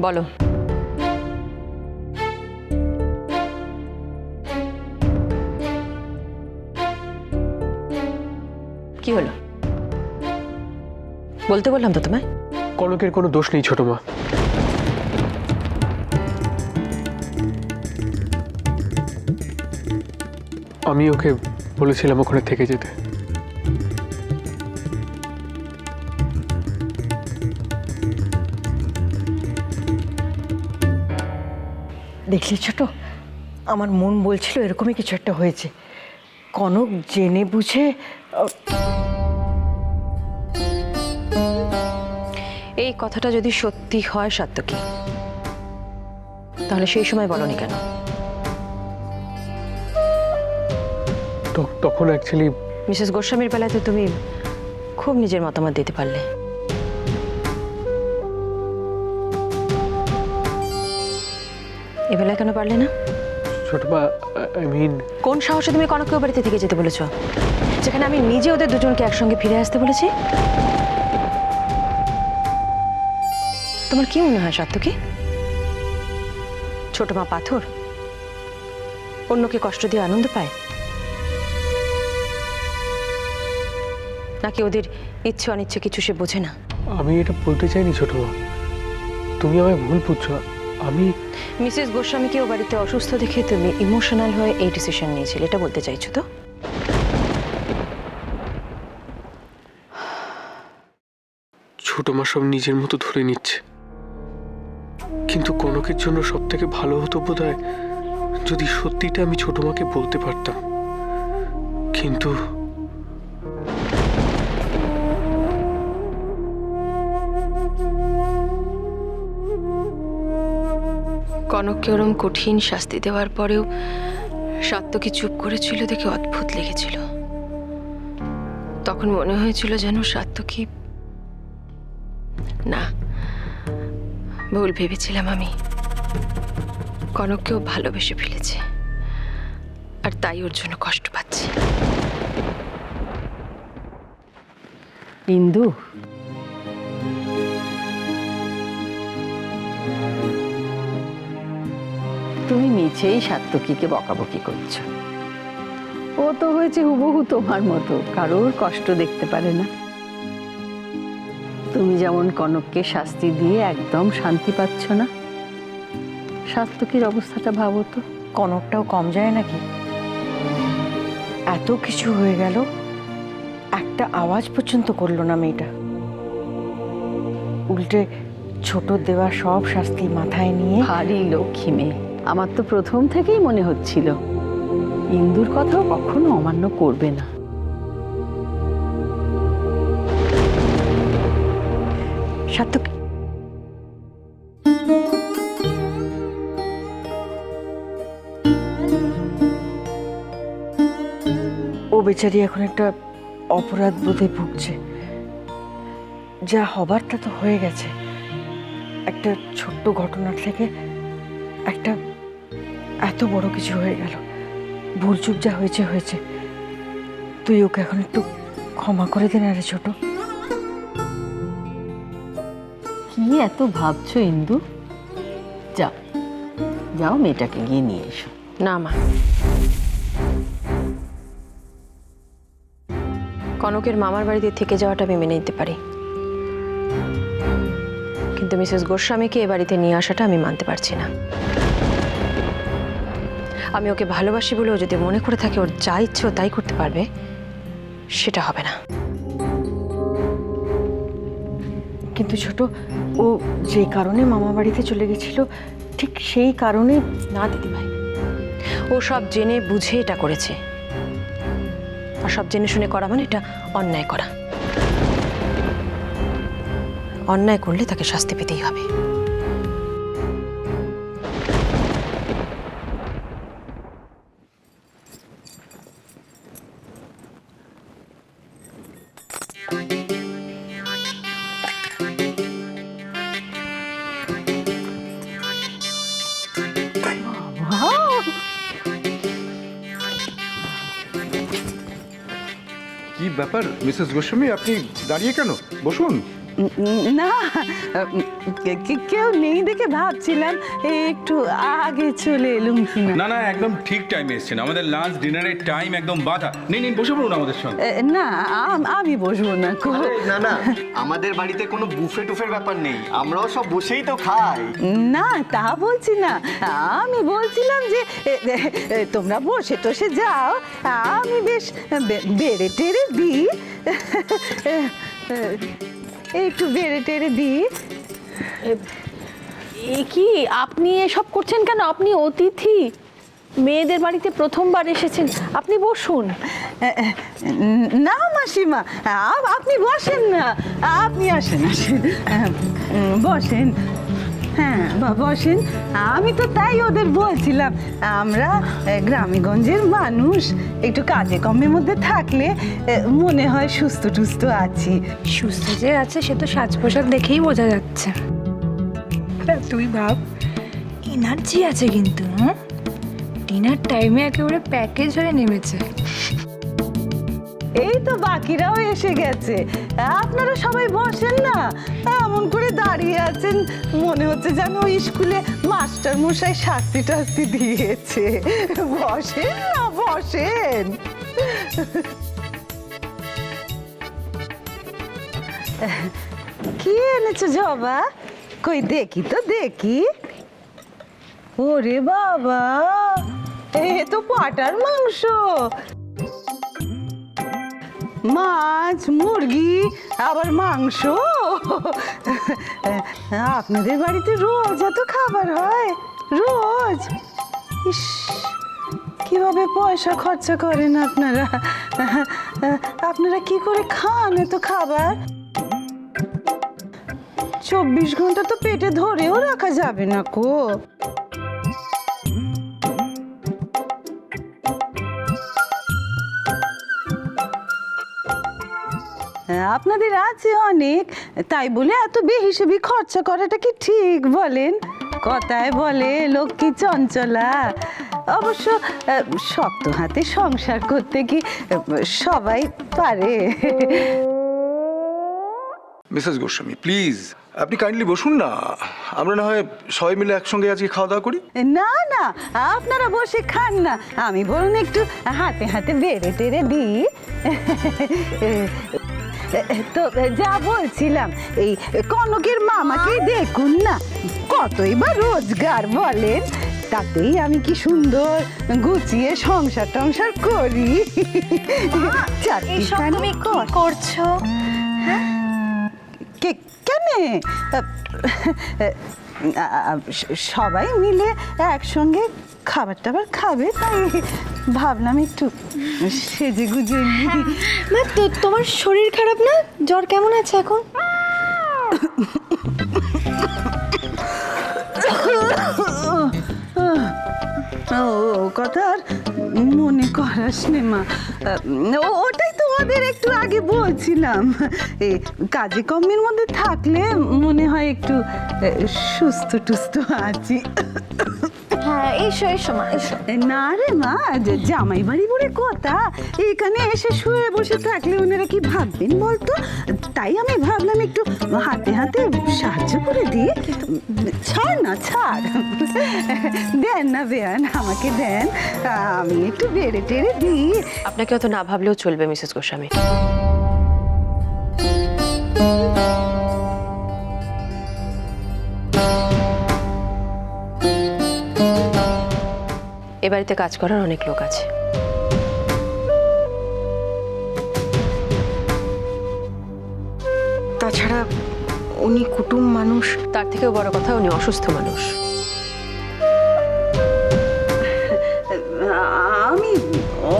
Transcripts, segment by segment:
বলো। কি হলো? বলতে বললাম তো তোমায়। কনকের কোনো দোষ নেই ছোট মা। আমি ওকে বলেছিলাম ওখানে থেকে যেতে। দেখলি ছোট? আমার মন বলছিল এরকমই কিছু একটা হয়েছে। কনক জেনে বুঝে এই কথাটা যদি সত্যি হয় সাত্যকী তাহলে সেই সময় বলনি কেন? তো- তখন অ্যাকচুয়ালি মিসেস গোস্বামীর বেলাতে তুমি খুব নিজের মতামত দিতে পারলে। এ বেলায় কেন পারলে না? ছোট মা আই মিন কোন সাহসে তুমি কনককে বাড়িতে থেকে যেতে বলেছ? যেখানে আমি নিজে ওদের দুজনকে একসঙ্গে ফিরে আসতে বলেছি? তোমার কি মনে হয় সাত্যকী ছোট মা পাথর অন্যকে কষ্ট দিয়ে আনন্দ পায়? নাকি ওদের ইচ্ছে অনিচ্ছে কিছু সে বোঝে না? আমি এটা বলতে চাইনি ছোট মা। তুমি আমায় ভুল বুঝছ। আমি মিসেস গোস্বামীকে ও বাড়িতে অসুস্থ দেখে তুমি ইমোশনাল হয়ে এই ডিসিশন নিয়েছিলে, এটা বলতে চাইছো তো? ছোট মা সব নিজের মতো ধরে নিচ্ছে। কিন্তু কনকের জন্য সব থেকে ভালো হতো বোধ হয় যদি সত্যিটা আমি ছোট মাকে বলতে পারতাম। কিন্তু কনককে ওরম কঠিন শাস্তি দেওয়ার পরেও সাত্তকী চুপ করেছিল দেখে অদ্ভুত লেগেছিল। তখন মনে হয়েছিল যেন সাত্তকী না, ভুল ভেবেছিলাম আমি। কনককেও ভালোবেসে ফেলেছে। আর তাই ওর জন্য কষ্ট পাচ্ছে। ইন্দু তুমি মিছেই সাত্তকীকে বকাবকি করছ। ও তো হয়েছে হুবহু তোমার মতো কারোর কষ্ট দেখতে পারে না। তুমি যেমন কনককে শাস্তি দিয়ে একদম শান্তি পাচ্ছ না। সাত্তকীর অবস্থাটা ভাবো তো। কনকটাও কম যায় নাকি? এত কিছু হয়ে গেল একটা আওয়াজ পর্যন্ত করল না মেয়েটা। উল্টে ছোট দেওয়া সব শাস্তি মাথায় নিয়ে ভারী লক্ষ্মী মেয়ে। আমার তো প্রথম থেকেই মনে হচ্ছিল। ইন্দুর কথাও কখনো অমান্য করবে না। ও বেচারি এখন একটা অপরাধ বোধে ভুগছে। যা হবার তা তো হয়ে গেছে। একটা ছোট্ট ঘটনার থেকে একটা এত বড় কিছু হয়ে গেল। ভুলচুক যা হয়েছে হয়েছে। তুই ওকে এখন একটু ক্ষমা করে দে না রে ছোট। কি এত ভাবছ ইন্দু? যা যাও মেয়েটাকে গিয়ে নিয়ে এসো। না মা। কনকের মামার বাড়িতে থেকে যাওয়াটা আমি মেনে নিতে পারি। কিন্তু মিসেস গোস্বামীকে এ বাড়িতে নিয়ে আসাটা আমি মানতে পারছি না। আমি ওকে ভালোবাসি বলেও যদি মনে করে থাকে ওর যা ইচ্ছে ও তাই করতে পারবে, সেটা হবে না। কিন্তু ছোট, ও যে কারণে মামা বাড়িতে চলে গেছিল, ঠিক সেই কারণে না দিদি ভাই ও সব জেনে বুঝে এটা করেছে। আর সব জেনে শুনে করা মানে এটা অন্যায় করা। অন্যায় করলে তাকে শাস্তি পেতেই হবে। ব্যাপার মিসেস গোস্বামী আপনি দাঁড়িয়ে কেন? বসুন। না কে- কে- কেউ নেই দেখে ভাবছিলাম একটু আগে চলে এলুম কিনা। না না একদম ঠিক টাইমে এসেছেন। আমাদের লাঞ্চ ডিনারের টাইম একদম বাধা। নিন বসে পড়ুন আমাদের সঙ্গে। না আমি বসবো না না না আমাদের বাড়িতে কোনো বুফে টুফের ব্যাপার নেই। আমরাও সব বসেই তো খাই। না তা বলছি না। আমি বলছিলাম যে তোমরা বসে টসে যাও আমি বেশ বেড়ে টেড়ে দিই একটু বেড়ে টেড়ে দিই এ কি? আপনি এসব করছেন কেন? আপনি অতিথি। মেয়েদের বাড়িতে প্রথমবার এসেছেন। আপনি বসুন। না মাসিমা আপনি বসেন না। আপনি আসেন আসেন। বসেন। হ্যাঁ বা- বসেন আমি তো তাই ওদের বলছিলাম, আমরা গ্রামেগঞ্জের মানুষ, একটু কাজে কমের মধ্যে থাকলে মনে হয় সুস্থ টুস্থ আছি। সুস্থ যে আছে, সে তো সাজ পোশাক দেখেই বোঝা যাচ্ছে। তুই ভাব এনার্জি আছে কিন্তু ডিনার টাইমে একেবারে প্যাকেজ হয়ে নেমেছে। এই তো বাকিরাও এসে গেছে। আপনারা সবাই বসেন না। এমন করে দাঁড়িয়ে আছেন, মনে হচ্ছে যেন স্কুলে মাস্টার মশাই শাস্তি টাস্তি দিয়েছে। বসেন না, বসেন। কি এনেছো জবা? কই, দেখি তো, দেখি। ওরে বাবা, এ তো পাটার মাংস। মাছ, মুরগি, আবার মাংস। আপনাদের বাড়িতে রোজ এত খাবার হয়? রোজ? ইস, কীভাবে পয়সা খরচা করেন আপনারা? আপনারা কি করে খান এত খাবার? চব্বিশ ঘণ্টা তো পেটে ধরেও রাখা যাবে না কো। আপনাদের আছে অনেক তাই বলে এত বেহিসেবি খরচা করাটা কি ঠিক বলেন? কথায় বলে লক্ষ্মী চঞ্চলা। অবশ্য শক্ত হাতে সংসার করতে কি সবাই পারে। মিসেস গোস্বামী প্লিজ আপনি কাইন্ডলি বসুন না। আমরা না হয় সবাই মিলে একসঙ্গে আজকে খাওয়া দাওয়া করি? না না আপনারা বসে খান না। আমি বলুন একটু হাতে হাতে বেড়ে টেড়ে দিই। তো যা বলছিলাম এই কনকের মামাকে দেখুন না কতই বা রোজগার বলেন তাতেই আমি কি সুন্দর গুছিয়ে সংসার টংসার করি। কর- করছ? কে কেনে? সবাই মিলে একসঙ্গে খাবার টাবার খাবে তাই ভাবলাম একটু সেজে গুজে নিই। না তো তোমার শরীর খারাপ না? জ্বর কেমন আছে এখন? ও কথা আর মনে করাস নে মা। ওটাই তো ওদের একটু আগে বলছিলাম। এই কাজে কমের মধ্যে থাকলে মনে হয় একটু সুস্থ টুস্থ আছি। হ্যাঁ এসো এসো মা এসো। না রে মা যে- জামাই বাড়ি বলে কথা এখানে এসে শুয়ে বসে থাকলে ওনারা কি ভাববেন বলতো? তাই আমি ভাবলাম একটু হাতে হাতে সাহায্য করে দিই। ছাড় না ছাড়। দেন না বেয়ান আমাকে দেন। আমি একটু বেড়ে টেড়ে দিই। আপনাকে অত না ভাবলেও চলবে মিসেস গোস্বামী। এ বাড়িতে কাজ করার অনেক লোক আছে। তাছাড়া উনি কুটুম মানুষ। তার থেকেও বড় কথা উনি অসুস্থ মানুষ। আমি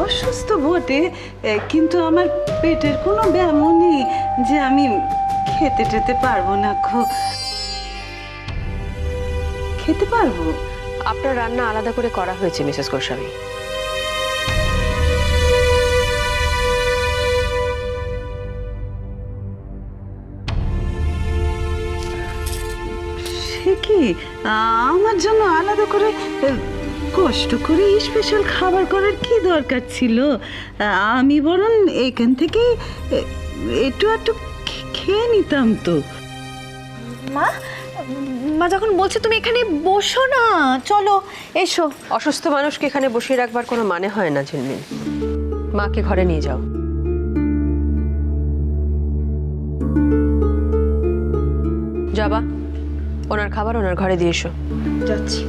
অসুস্থ বটে কিন্তু আমার পেটের কোনো ব্যায়ামও নেই যে আমি খেতে টেতে পারব না খুব খেতে পারব? আপনার রান্না আলাদা করে করা হয়েছে মিসেস গোস্বামী। সে কি? আমার জন্য আলাদা করে কষ্ট করে স্পেশাল খাবার করার কি দরকার ছিল? আমি বরং এখান থেকে একটু একটু খেয়ে নিতাম তো। মা মা যখন বলছে তুমি এখানে বসো না চলো এসো। অসুস্থ মানুষকে এখানে বসিয়ে রাখবার কোনো মানে হয় না ঝিলমিল। মাকে ঘরে নিয়ে যাও। যাবা ওনার খাবার ওনার ঘরে দিয়ে এসো। যাচ্ছি।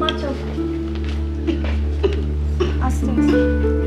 মা চল। আস্তে আস্তে।